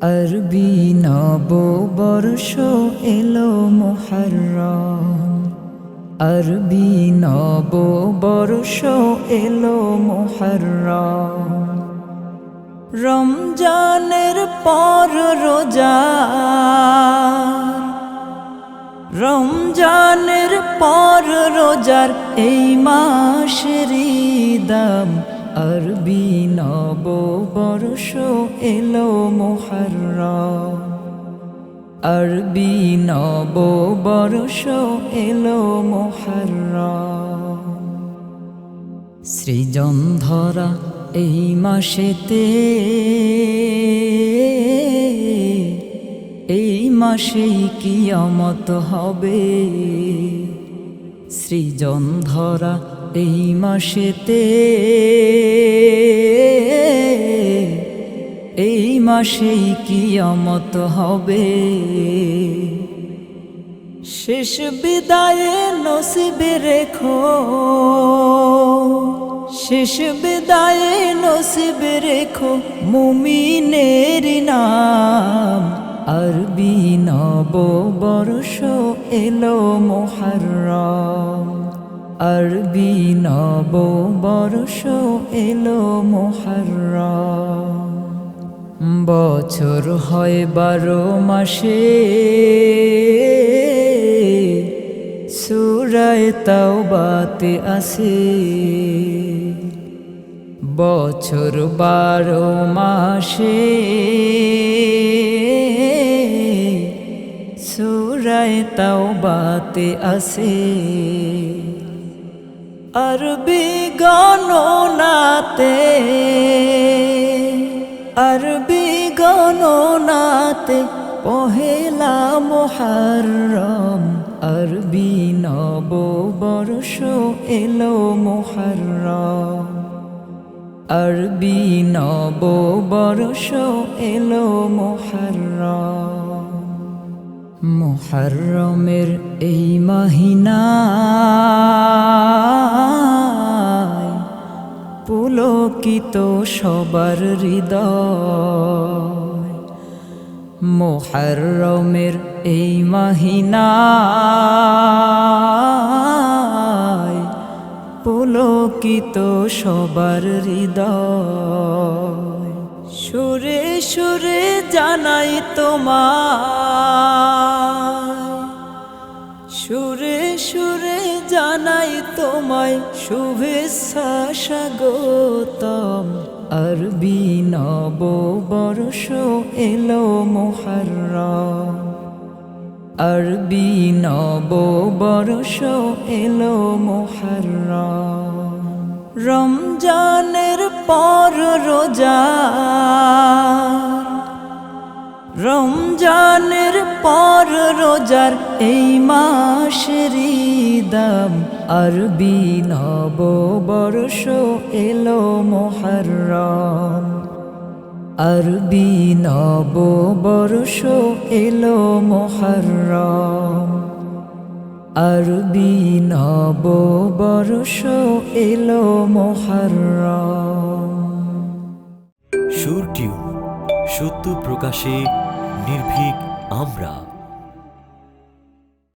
আরবি নববর্ষ এলো মোহরম আরবি নববর্ষ এলো মোহরম রমজানের পর রোজা। রমজানের পর রোজার এই মাসের দাম আরবি নববর্ষ এলো মোহরম আরবি নববর্ষ এলো মোহরম সৃজন ধরা এই মাসেতে, এই মাসেই কিয়ামত হবে। সৃজন ধরা এই মাসেতে, এই মাসেই কিয়ামত হবে। শেষ বিদায়ে নসিবে রেখো, শেষ বিদায়ে নসিবে রেখো মুমিনের নাম। আরবি নববর্ষ এলো মোহরম আরবি নববর্ষ এলো মোহরম। বছর হয় বারো মাসে। সুরায় তাওবাতে আসে। বছর বারো মাসে। সুরায় তাওবাতে আসে। আরবি গণনাতে আরবি গণনাতে পহেলা মোহরম আরবি নববর্ষ এলো মোহরম আরবি নববর্ষ এলো মোহরম মোহরমের এই মাহিনা পুলকিত সবার হৃদয়। মোহরমের এই মাহিনা পুলকিত সবার হৃদয়। সুরে সুরে জানাই তোমায়। সুরে সুরে জানাই তোমায় শুভেচ্ছা স্বাগতম। আরবি নববর্ষ এলো মোহরম আরবি নববর্ষ এলো মোহরম রমজানের পর রোজা। রমজানের পর রোজার এই মাসের দাম আরবি নববর্ষ এলো মোহরম আরবি নববর্ষ এলো মোহরম আরবি নববর্ষ এলো মোহরম সুর টিউন, সত্য প্রকাশে নির্ভীক আমরা